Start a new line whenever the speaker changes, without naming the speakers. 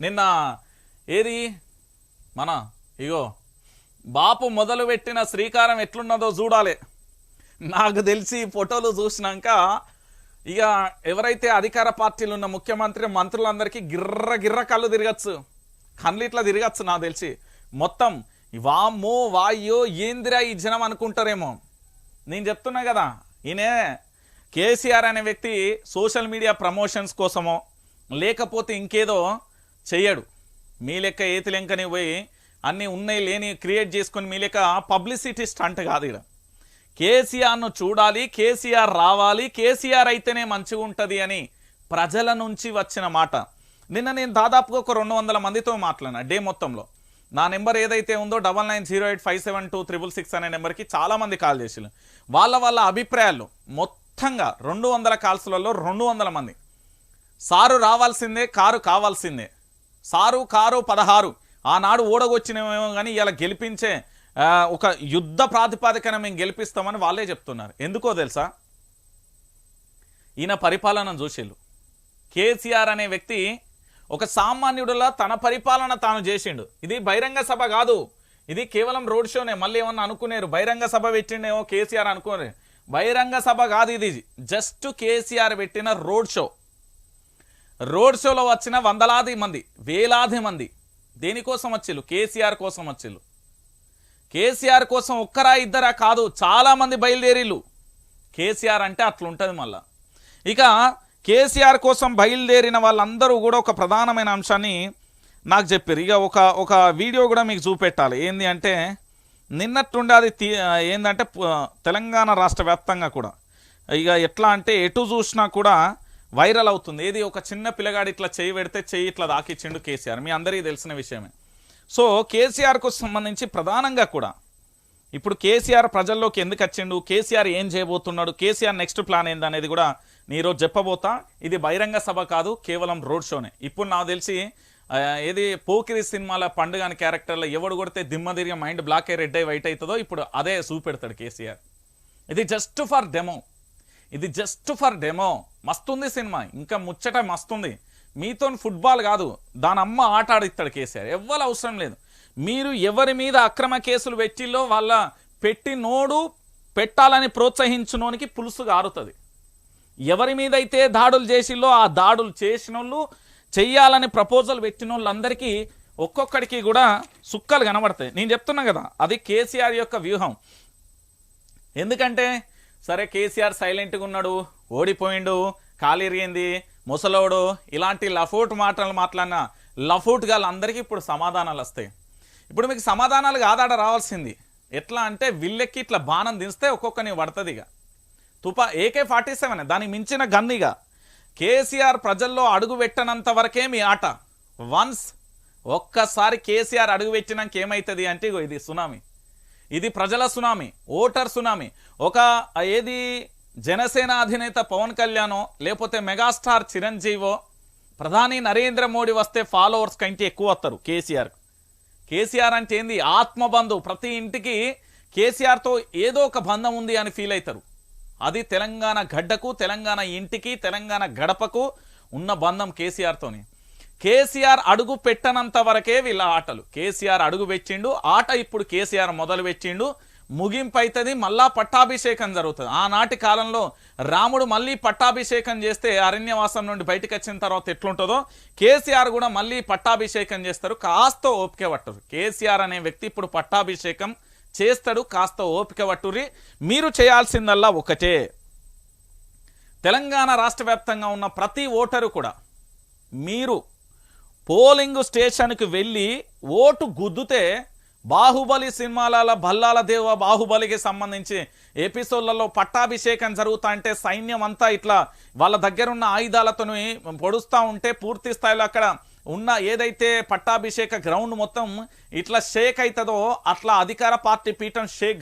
నిన్న ఏది? మన ఇగో బాపు మొదలుపెట్టిన శ్రీకారం ఎట్లున్నదో చూడాలి. నాకు తెలిసి ఫోటోలు చూసినాక ఇక ఎవరైతే అధికార పార్టీలు ఉన్న ముఖ్యమంత్రి మంత్రులందరికీ గిర్ర గిర్ర కళ్ళు తిరగచ్చు. కళ్ళు ఇట్లా తిరగచ్చు నాకు తెలిసి. మొత్తం వామ్మో వాయ్యో ఏందిరా ఈ జనం అనుకుంటారేమో. నేను చెప్తున్నా కదా ఈయనే కేసీఆర్ అనే వ్యక్తి సోషల్ మీడియా ప్రమోషన్స్ కోసమో లేకపోతే ఇంకేదో చెయ్యడు. మీ లెక్క ఏతి లెంకని పోయి అన్నీ ఉన్నాయి లేని క్రియేట్ చేసుకొని మీ లెక్క పబ్లిసిటీ స్టంట్ కాదు ఇక్కడ కేసీఆర్ను చూడాలి కేసీఆర్ రావాలి కేసీఆర్ అయితేనే మంచిగా ఉంటుంది అని ప్రజల నుంచి వచ్చిన మాట. నిన్న నేను దాదాపుగా ఒక రెండు వందల మందితో మాట్లాడినా డే మొత్తంలో. నా నెంబర్ ఏదైతే ఉందో double nine zero eight five seven two triple six అనే నెంబర్కి చాలామంది కాల్ చేసారు వాళ్ళ వాళ్ళ అభిప్రాయాలు మొత్తంగా రెండు వందల కాల్స్లలో రెండు వందల మంది. సారు రావాల్సిందే కారు కావాల్సిందే. సారు కారు పదహారు. ఆనాడు ఓడగొచ్చినమేమో కానీ ఇలా గెలిపించే ఒక యుద్ధ ప్రాతిపాదికన మేము గెలిపిస్తామని వాళ్ళే చెప్తున్నారు. ఎందుకో తెలుసా? ఈయన పరిపాలన చూసిళ్ళు. కేసీఆర్ అనే వ్యక్తి ఒక సామాన్యుడులా తన పరిపాలన తాను చేసిండు. ఇది బహిరంగ సభ కాదు. ఇది కేవలం రోడ్ షోనే. మళ్ళీ ఏమన్నా అనుకునేరు? బహిరంగ సభ పెట్టిండేమో కేసీఆర్ అనుకునే బహిరంగ సభ కాదు ఇది. జస్ట్ కేసీఆర్ పెట్టిన రోడ్ షో. రోడ్ షోలో వచ్చిన వందలాది మంది వేలాది మంది దేనికోసం వచ్చిల్లు కేసీఆర్ కోసం వచ్చిల్లు కేసీఆర్ కోసం ఒక్కరా ఇద్దరా కాదు చాలామంది బయలుదేరిళ్ళు. కేసీఆర్ అంటే అట్లుంటుంది మళ్ళా. ఇక కేసీఆర్ కోసం బయలుదేరిన వాళ్ళందరూ కూడా ఒక ప్రధానమైన అంశాన్ని నాకు చెప్పారు ఇక ఒక ఒక వీడియో కూడా మీకు చూపెట్టాలి. ఏంది అంటే నిన్నట్టుండి అది తీ ఏంటంటే తెలంగాణ రాష్ట్ర వ్యాప్తంగా కూడా. ఇక ఎట్లా అంటే ఎటు చూసినా కూడా వైరల్ అవుతుంది. ఏది ఒక చిన్న పిల్లగాడు ఇట్లా చేయి పెడితే చేయి ఇట్లా దాకిచ్చిండు కేసీఆర్. మీ అందరికీ తెలిసిన విషయమే. సో కేసీఆర్కు సంబంధించి ప్రధానంగా కూడా ఇప్పుడు కేసీఆర్ ప్రజల్లోకి ఎందుకు వచ్చిండు? కేసీఆర్ ఏం చేయబోతున్నాడు? కేసీఆర్ నెక్స్ట్ ప్లాన్ ఏందనేది కూడా నేను ఈరోజు చెప్పబోతా. ఇది బహిరంగ సభ కాదు కేవలం రోడ్ షోనే. ఇప్పుడు నాకు తెలిసి ఏది పోకిరి సినిమాల పండుగ అని క్యారెక్టర్లో ఎవడు కొడితే దిమ్మ తిరిగి మైండ్ బ్లాక్ అయ్యి రెడ్ అయ్యి వైట్ అవుతుందో ఇప్పుడు అదే చూపెడతాడు కేసీఆర్. ఇది జస్ట్ ఫర్ డెమో ఇది జస్ట్ ఫర్ డెమో మస్తుంది సినిమా. ఇంకా ముచ్చట మస్తుంది. మీతో ఫుట్బాల్ కాదు. దాని అమ్మ ఆట ఆడిస్తాడు కేసీఆర్. ఎవ్వరు అవసరం లేదు. మీరు ఎవరి మీద అక్రమ కేసులు పెట్టిల్లో వాళ్ళ పెట్టి నోడు పెట్టాలని ప్రోత్సహించినోనికి పులుసు గారుతుంది ఎవరి మీద అయితే దాడులు చేసిల్లో ఆ దాడులు చేసిన వాళ్ళు చెయ్యాలని ప్రపోజల్ పెట్టిన వాళ్ళందరికీ ఒక్కొక్కడికి కూడా సుక్కలు కనబడతాయి. నేను చెప్తున్నా కదా అది కేసీఆర్ యొక్క వ్యూహం. ఎందుకంటే సరే కేసీఆర్ సైలెంట్గా ఉన్నాడు ఓడిపోయిండు కాలిరిగింది ముసలోడు ఇలాంటి లఫూట్ మాటలు మాట్లాడిన లఫూట్ అందరికీ ఇప్పుడు సమాధానాలు వస్తాయి. ఇప్పుడు మీకు సమాధానాలు కాదాడ రావాల్సింది. ఎట్లా అంటే విల్లెక్కి ఇట్లా బాణం దించితే ఒక్కొక్కని పడుతుంది ఇక. తుపా ఏకే ఫార్టీ సెవెన్ దానికి మించిన గన్నిగా కేసీఆర్ ప్రజల్లో అడుగు పెట్టనంత వరకే మీ ఆట. వన్స్ ఒక్కసారి కేసీఆర్ అడుగు పెట్టినాక ఏమవుతుంది అంటే ఇగో ఇది సునామీ. ఇది ప్రజల సునామీ ఓటర్ సునామీ. ఒక ఏది జనసేన అధినేత పవన్ కళ్యాణో లేకపోతే మెగాస్టార్ చిరంజీవో ప్రధాని నరేంద్ర మోడీ వస్తే ఫాలోవర్స్ కంటే ఎక్కువ వస్తారు కేసీఆర్. కేసీఆర్ అంటే ఏంది? ఆత్మబంధు. ప్రతి ఇంటికి కేసీఆర్తో ఏదో ఒక బంధం ఉంది అని ఫీల్ అవుతారు అది తెలంగాణ గడ్డకు తెలంగాణ ఇంటికి తెలంగాణ గడపకు ఉన్న బంధం కేసీఆర్తోని. కేసీఆర్ అడుగు పెట్టనంత వరకే వీళ్ళ ఆటలు. కేసీఆర్ అడుగు పెట్టిండు ఆట ఇప్పుడు కేసీఆర్ మొదలు పెట్టిండు. ముగింపు అవుతుంది మళ్ళా పట్టాభిషేకం జరుగుతుంది. ఆనాటి కాలంలో రాముడు మళ్ళీ పట్టాభిషేకం చేస్తే అరణ్యవాసం నుండి బయటకు వచ్చిన తర్వాత ఎట్లుంటుందో కేసీఆర్ కూడా మళ్ళీ పట్టాభిషేకం చేస్తారు కాస్త ఓపిక పట్టరు కేసీఆర్ అనే వ్యక్తి ఇప్పుడు పట్టాభిషేకం చేస్తాడు కాస్త ఓపిక పట్టుర్రి. మీరు చేయాల్సిందల్లా ఒకటే. తెలంగాణ రాష్ట్ర వ్యాప్తంగా ఉన్న ప్రతి ఓటరు కూడా మీరు పోలింగ్ స్టేషన్కి వెళ్ళి ఓటు గుద్దుతే బాహుబలి సినిమాల భల్లాల దేవ బాహుబలికి సంబంధించి ఎపిసోడ్లలో పట్టాభిషేకం జరుగుతా అంటే సైన్యం అంతా ఇట్లా వాళ్ళ దగ్గర ఉన్న ఆయుధాలతోని పొడుస్తూ ఉంటే పూర్తి స్థాయిలో అక్కడ ఉన్న ఏదైతే పట్టాభిషేక గ్రౌండ్ మొత్తం ఇట్లా షేక్ అవుతుందో అట్లా అధికార పార్టీ పీఠం షేక్